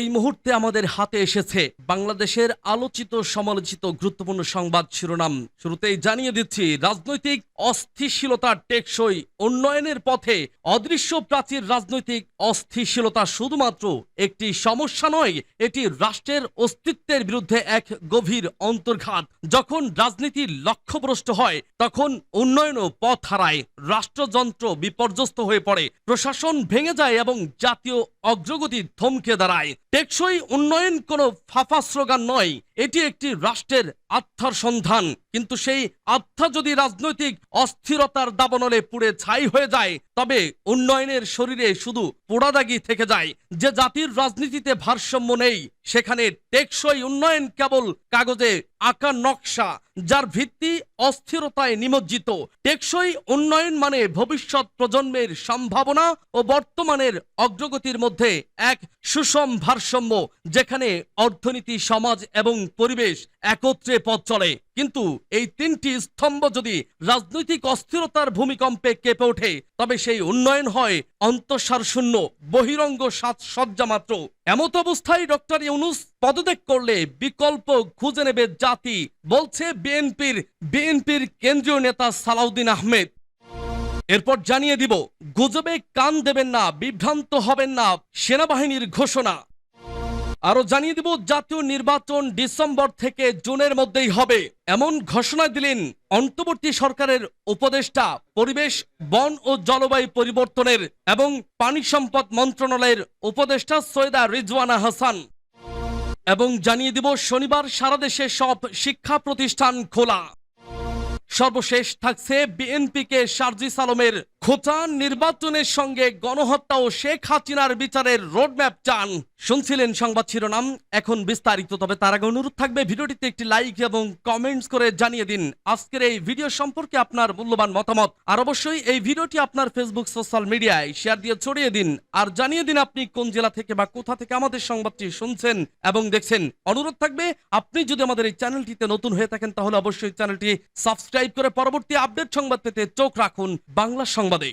এই মুহূর্তে আমাদের হাতে এসেছে বাংলাদেশের আলোচিত, সমালোচিত, গুরুত্বপূর্ণ সংবাদ শিরোনাম। শুরুতেই জানিয়ে দিচ্ছি, রাজনৈতিক অস্থিতিশীলতা টেকসই উন্নয়নের পথে অদৃশ্য প্রাচীর রাজনৈতিক অস্থিতিশীলতা শুধুমাত্র একটি সমস্যা নয়, এটি রাষ্ট্রের অস্তিত্বের বিরুদ্ধে এক গভীর অন্তর্ঘাত। যখন রাজনীতি লক্ষ্যভ্রষ্ট হয়, তখন উন্নয়নও পথ হারায়। রাষ্ট্রযন্ত্র বিপর্যস্ত হয়ে পড়ে, প্রশাসন ভেঙে যায় এবং জাতীয় অগ্রগতি থমকে দাঁড়ায়। টেকসই উন্নয়ন কোনো ফাফা স্লোগান নয়। এটি একটি রাষ্ট্রের আত্মার সন্ধান। কিন্তু সেই আত্মা যদি রাজনৈতিক অস্থিরতার দাবনলে পুড়ে ছাই হয়ে যায়, তবে উন্নয়নের শরীরে শুধু পোড়াদাগি থেকে যায়। যে জাতির রাজনীতিতে ভারসাম্য নেই, সেখানে টেকসই উন্নয়ন কেবল কাগজে আঁকা নকশা, যার ভিত্তি অস্থিরতায় নিমজ্জিত। টেকসই উন্নয়ন মানে ভবিষ্যৎ প্রজন্মের সম্ভাবনা ও বর্তমানের অগ্রগতির মধ্যে এক সুষম ভারসাম্য, যেখানে অর্থনীতি, সমাজ এবং পরিবেশ একত্রে পথ চলে। কিন্তু এই তিনটি স্তম্ভ যদি রাজনৈতিক অস্থিরতার ভূমিকম্পে কেঁপে ওঠে, তবে সেই উন্নয়ন হয় অন্তঃসার শূন্য, বহিরঙ্গ সাজসজ্জা মাত্র। এমত অবস্থায় ডক্টর ইউনুস পদত্যাগ করলে বিকল্প খুঁজে নেবে জাতি, বলছে বিএনপির বিএনপির কেন্দ্রীয় নেতা সালাউদ্দিন আহমেদ। এরপর জানিয়ে দিব, গুজবে কান দেবেন না, বিভ্রান্ত হবেন না সেনাবাহিনীর ঘোষণা। আরও জানিয়ে দিব, জাতীয় নির্বাচন ডিসেম্বর থেকে জুনের মধ্যেই হবে। এমন ঘোষণা দিলেন অন্তর্বর্তী সরকারের উপদেষ্টা পরিবেশ, বন ও জলবায়ু পরিবর্তনের এবং পানি সম্পদ মন্ত্রণালয়ের উপদেষ্টা সৈয়দা রিজওয়ানা হাসান। এবং জানিয়ে দিব, শনিবার সারা দেশে সব শিক্ষা প্রতিষ্ঠান খোলা। সর্বশেষ থাকছে বিএনপিকে শারজিস আলমের খোঁচা নির্বাচনের সঙ্গে গণহত্যা ও শেখ হাসিনার বিচারের রোডম্যাপ চান। শুনছিলেন সংবাদ শিরোনাম, এখন বিস্তারিত, তবে তার আগে অনুরোধ থাকবে ভিডিওটিতে একটি লাইক এবং কমেন্টস করে জানিয়ে দিন। আজকের এই ভিডিও সম্পর্কে আপনার মূল্যবান মতামত। আর অবশ্যই এই ভিডিওটি আপনার ফেসবুক সোশ্যাল মিডিয়ায় শেয়ার দিয়ে ছড়িয়ে দিন। আর জানিয়ে দিন আপনি কোন জেলা থেকে বা কোথা থেকে আমাদের সংবাদটি শুনছেন এবং দেখছেন। অনুরোধ থাকবে, আপনি যদি আমাদের এই চ্যানেলটিতে নতুন হয়ে থাকেন, তাহলে অবশ্যই চ্যানেলটি সাবস্ক্রাইব করে পরবর্তী আপডেট সংবাদ পেতে চোখ রাখুন। বাংলা সংবাদে മതി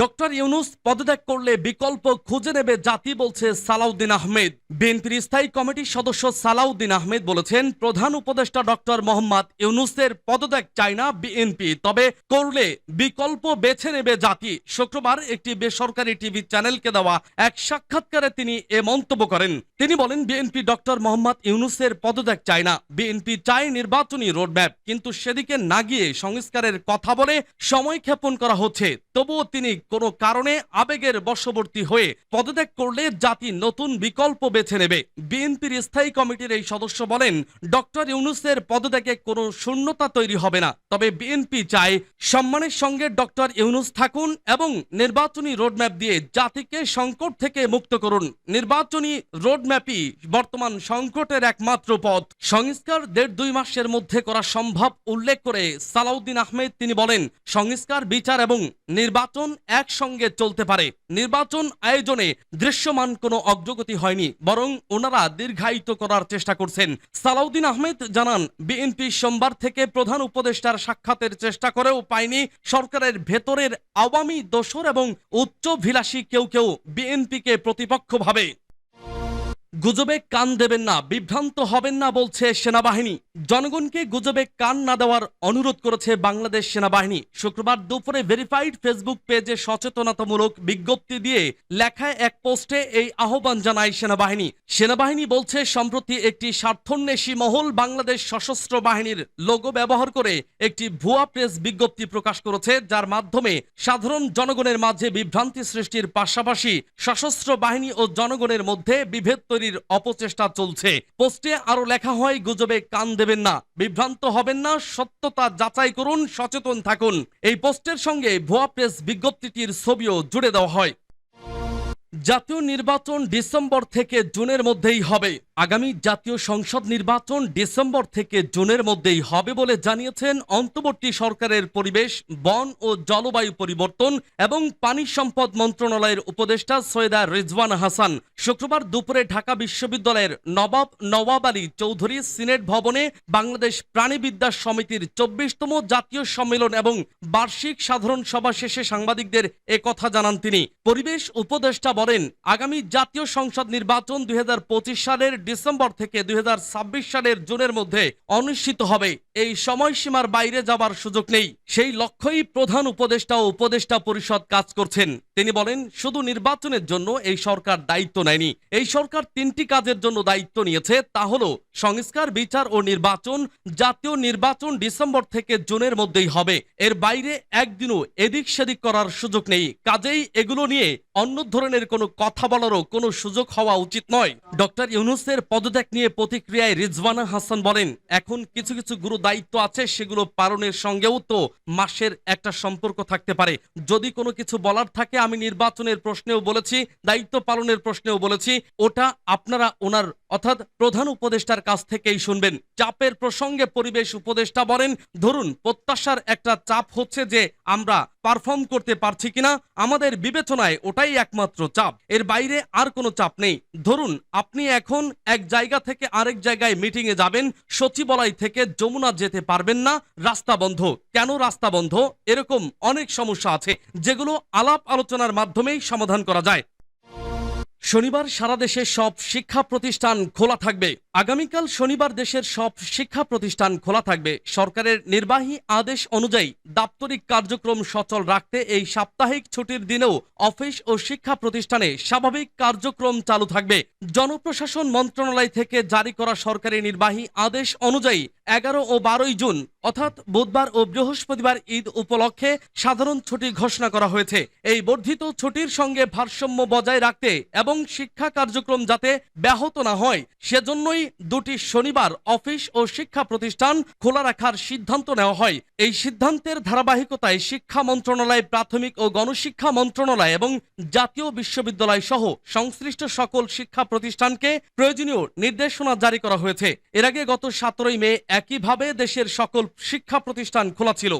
ডক্টর ইউনুস পদত্যাগ করলে বিকল্প খুঁজে নেবে জাতি বলছে সালাউদ্দিন আহমেদ। বিএনপির স্থায়ী কমিটির সদস্য সালাউদ্দিন আহমেদ বলেছেন, প্রধান উপদেষ্টা ডক্টর মোহাম্মদ ইউনুসের পদত্যাগ চায় না বিএনপি, তবে করলে বিকল্প বেছে নেবে জাতি। শুক্রবার একটি বেসরকারি টিভি চ্যানেলকে দেওয়া এক সাক্ষাৎকারে তিনি এ মন্তব্য করেন। তিনি বলেন, বিএনপি ডক্টর মোহাম্মদ ইউনুসের পদত্যাগ চায় না। বিএনপি চায় নির্বাচনী রোডম্যাপ, কিন্তু সেদিকে না গিয়ে সংস্কারের কথা বলে সময় ক্ষেপণ করা হচ্ছে। তবুও তিনি কোনো কারণে আবেগের বশবর্তী হয়ে পদত্যাগ করলে জাতি নতুন বিকল্প বেছে নেবে। বিএনপির স্থায়ী কমিটির এই সদস্য বলেন, ডক্টর ইউনুসের পদত্যাগে কোনো শূন্যতা তৈরি হবে না। তবে বিএনপি চায় সম্মানের সঙ্গে ডক্টর ইউনুস থাকুন এবং নির্বাচনী রোডম্যাপ দিয়ে জাতিকে সংকট থেকে মুক্ত করুন। নির্বাচনী রোডম্যাপই বর্তমান সংকটের একমাত্র পথ। সংস্কার দেড় দুই মাসের মধ্যে করা সম্ভব, উল্লেখ করে সালাউদ্দিন আহমেদ তিনি বলেন, সংস্কার, বিচার এবং নির্বাচন একসঙ্গে চলতে পারে। নির্বাচন আয়োজনে দৃশ্যমান কোনো অগ্রগতি হয়নি, বরং ওনারা দীর্ঘায়িত করার চেষ্টা করছেন। সালাউদ্দিন আহমেদ জানান, বিএনপি সোমবার থেকে প্রধান উপদেষ্টার সাক্ষাতের চেষ্টা করেও পায়নি। সরকারের ভেতরের আওয়ামী দোসর এবং উচ্চভিলাষী কেউ কেউ বিএনপিকে প্রতিপক্ষ ভাবে গুজবে কান দেবেন না, বিভ্রান্ত হবেন না বলছে সেনাবাহিনী। জনগণকে গুজবে কান না দেওয়ার অনুরোধ করেছে বাংলাদেশ সেনাবাহিনী। শুক্রবার দুপুরে ভেরিফাইড ফেসবুক পেজে সচেতনতামূলক বিজ্ঞপ্তি দিয়ে লেখায় এক পোস্টে এই আহ্বান জানায় সেনাবাহিনী। সেনাবাহিনী বলছে, সম্প্রতি একটি স্বার্থন্বেষী মহল বাংলাদেশ সশস্ত্র বাহিনীর লোগো ব্যবহার করে একটি ভুয়া প্রেস বিজ্ঞপ্তি প্রকাশ করেছে, যার মাধ্যমে সাধারণ জনগণের মাঝে বিভ্রান্তি সৃষ্টির পাশাপাশি সশস্ত্র বাহিনী ও জনগণের মধ্যে বিভেদ তৈরির অপচেষ্টা চলছে। পোস্টে আরও লেখা হয়, গুজবে কান দেবেন না। বিভ্রান্ত হবেন না, সত্যতা যাচাই করুন, সচেতন থাকুন। এই পোস্টের সঙ্গে ভুয়া প্রেস বিজ্ঞপ্তিটির ছবিও জুড়ে দেওয়া হয়। জাতীয় নির্বাচন ডিসেম্বর থেকে জুনের মধ্যেই হবে। আগামী জাতীয় সংসদ নির্বাচন ডিসেম্বর থেকে জুনের মধ্যেই হবে বলে জানিয়েছেন অন্তর্বর্তী সরকারের পরিবেশ, বন ও জলবায়ু পরিবর্তন এবং পানি সম্পদ মন্ত্রণালয়ের উপদেষ্টা সৈয়দা রিজওয়ান হাসান। শুক্রবার দুপুরে ঢাকা বিশ্ববিদ্যালয়ের নবাব নওয়াব আলী চৌধুরী সিনেট ভবনে বাংলাদেশ প্রাণীবিদ্যা সমিতির চব্বিশতম জাতীয় সম্মেলন এবং বার্ষিক সাধারণ সভা শেষে সাংবাদিকদের এ কথা জানান তিনি। পরিবেশ উপদেষ্টা বলেন, আগামী জাতীয় সংসদ নির্বাচন দুই হাজার পঁচিশ সালের ডিসেম্বর থেকে দুই সালের জুনের মধ্যে অনুষ্ঠিত হবে। এই সময়সীমার বাইরে যাবার সুযোগ নেই। সেই লক্ষ্যই প্রধান উপদেষ্টা ও উপদেষ্টা পরিষদ কাজ করছেন। তিনি বলেন, শুধু নির্বাচনের জন্য এই সরকার দায়িত্ব নেয়নি। এই সরকার তিনটি কাজের জন্য দায়িত্ব নিয়েছে। তা হল, সংস্কার, বিচার ও নির্বাচন। জাতীয় নির্বাচন ডিসেম্বর থেকে জুনের মধ্যেই হবে। এর বাইরে একদিনও এদিক সেদিক করার সুযোগ নেই। কাজেই এগুলো নিয়ে অন্য ধরনের কোনো কথা বলারও কোনো সুযোগ হওয়া উচিত নয়। ডক্টর ইউনুসের পদত্যাগ নিয়ে প্রতিক্রিয়ায় রিজওয়ানা হাসান বলেন, এখন কিছু কিছু গুরু দায়িত্ব আছে, সেগুলো পালনের সঙ্গেও তো মাসের একটা সম্পর্ক থাকতে পারে। যদি কোনো কিছু বলার থাকে, আমি নির্বাচনের প্রশ্নেও বলেছি, দায়িত্ব পালনের প্রশ্নেও বলেছি, ওটা আপনারা ওনার অর্থাৎ প্রধান উপদেষ্টার কাছ থেকেই শুনবেন। চাপের প্রসঙ্গে পরিবেশ উপদেষ্টা বলেন, ধরুন, প্রত্যাশার একটা চাপ হচ্ছে যে আমরা পারফর্ম করতে পারছি কিনা, আমাদের বিবেচনায় ওটাই একমাত্র চাপ। এর বাইরে আর কোনো চাপ নেই। ধরুন, আপনি এখন এক জায়গা থেকে আরেক জায়গায় মিটিং এ যাবেন, সচিবালয় থেকে যমুনা যেতে পারবেন না, রাস্তা বন্ধ। কেন রাস্তা বন্ধ? এরকম অনেক সমস্যা আছে, যেগুলো আলাপ আলোচনার মাধ্যমেই সমাধান করা যায়। শনিবার সারা দেশে সব শিক্ষা প্রতিষ্ঠান খোলা থাকবে। আগামীকাল শনিবার দেশের সব শিক্ষা প্রতিষ্ঠান খোলা থাকবে। সরকারের নির্বাহী আদেশ অনুযায়ী দাপ্তরিক কার্যক্রম সচল রাখতে এই সাপ্তাহিক ছুটির দিনেও অফিস ও শিক্ষা প্রতিষ্ঠানে স্বাভাবিক কার্যক্রম চালু থাকবে। জনপ্রশাসন মন্ত্রণালয় থেকে জারি করা সরকারি নির্বাহী আদেশ অনুযায়ী এগারো ও বারোই জুন, অর্থাৎ বুধবার ও বৃহস্পতিবার ঈদ উপলক্ষে সাধারণ ছুটি ঘোষণা করা হয়েছে। এই বর্ধিত ছুটির সঙ্গে ভারসাম্য বজায় রাখতে এবং শিক্ষা কার্যক্রম যাতে ব্যাহত না হয়, সেজন্যই দুটি শনিবার অফিস ও শিক্ষা প্রতিষ্ঠান খোলা রাখার সিদ্ধান্ত নেওয়া হয়। এই সিদ্ধান্তের ধারাবাহিকতায় শিক্ষা মন্ত্রণালয়, প্রাথমিক ও গণশিক্ষা মন্ত্রণালয় এবং জাতীয় বিশ্ববিদ্যালয় সহ সংশ্লিষ্ট সকল শিক্ষা প্রতিষ্ঠানকে প্রয়োজনীয় নির্দেশনা জারি করা হয়েছে। এর আগে গত সতেরোই মে একইভাবে দেশের সকল শিক্ষা প্রতিষ্ঠান খোলা ছিল।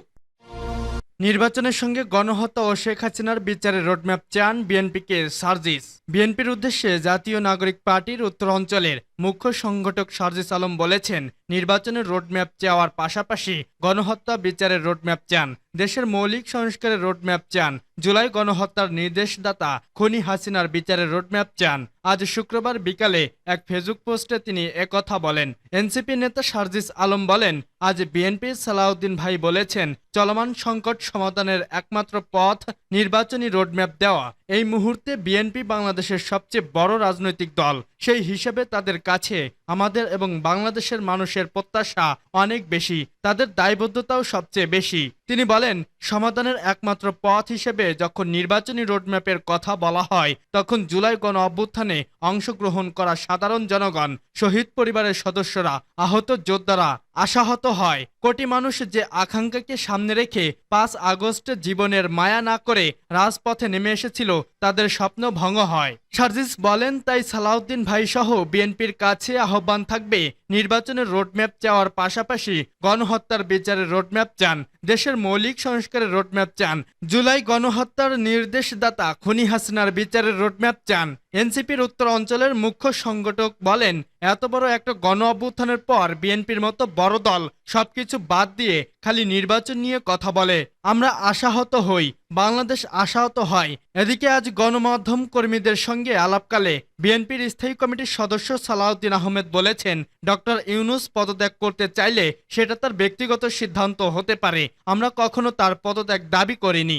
নির্বাচনের সঙ্গে গণহত্যা ও শেখ হাসিনার বিচারের রোডম্যাপ চান বিএনপিকে সার্জিস। বিএনপির উদ্দেশ্যে জাতীয় নাগরিক পার্টির উত্তর অঞ্চলের মুখ্য সংগঠক সার্জিস আলম বলেছেন, নির্বাচনের রোডম্যাপ চাওয়ার পাশাপাশি গণহত্যা বিচারের রোডম্যাপ চান, দেশের মৌলিক সংস্কারের রোডম্যাপ চান, জুলাই গণহত্যার নির্দেশদাতা খনি হাসিনার বিচারের রোডম্যাপ চান। আজ শুক্রবার বিকালে এক ফেসবুক পোস্টে তিনি একথা বলেন। এনসিপি নেতা সার্জিস আলম বলেন, আজ বিএনপির সালাউদ্দিন ভাই বলেছেন, চলমান সংকট সমাধানের একমাত্র পথ নির্বাচনী রোডম্যাপ দেওয়া। এই মুহূর্তে বিএনপি বাংলাদেশের সবচেয়ে বড় রাজনৈতিক দল। সেই হিসেবে তাদের কাছে আমাদের এবং বাংলাদেশের মানুষের প্রত্যাশা অনেক বেশি, তাদের দায়বদ্ধতাও সবচেয়ে বেশি। তিনি বলেন, সমাধানের একমাত্র পথ হিসেবে যখন নির্বাচনী রোডম্যাপের কথা বলা হয়, তখন জুলাই গণ অভ্যুত্থানে অংশগ্রহণ করা সাধারণ জনগণ, শহীদ পরিবারের সদস্যরা, আহত যোদ্ধারা আশাহত হয়। কোটি মানুষ যে আকাঙ্ক্ষাকে সামনে রেখে পাঁচ আগস্ট জীবনের মায়া না করে রাজপথে নেমে এসেছিল, তাদের স্বপ্ন ভঙ্গ হয়। সার্জিস বলেন, তাই সালাউদ্দিন ভাই সহ বিএনপির কাছে আহ্বান থাকবে নির্বাচনের রোডম্যাপ চাওয়ার পাশাপাশি গণহত্যার বিচারের রোডম্যাপ চান, দেশের মৌলিক সংস্কারের রোডম্যাপ চান, জুলাই গণহত্যার নির্দেশদাতা খনি হাসিনার বিচারের রোডম্যাপ চান। এনসিপির উত্তর অঞ্চলের মুখ্য সংগঠক বলেন, এত বড় একটা গণ অভ্যুত্থানের পর বিএনপির মতো বড় দল সবকিছু বাদ দিয়ে খালি নির্বাচন নিয়ে কথা বলে। আমরা আশাহত হই, বাংলাদেশ আশাহত হয়। এদিকে আজ গণমাধ্যম কর্মীদের সঙ্গে আলাপকালে বিএনপির স্থায়ী কমিটির সদস্য সালাউদ্দিন আহমেদ বলেছেন ডক্টর ইউনুস পদত্যাগ করতে চাইলে সেটা তার ব্যক্তিগত সিদ্ধান্ত হতে পারে। আমরা কখনো তার পদত্যাগ দাবি করিনি।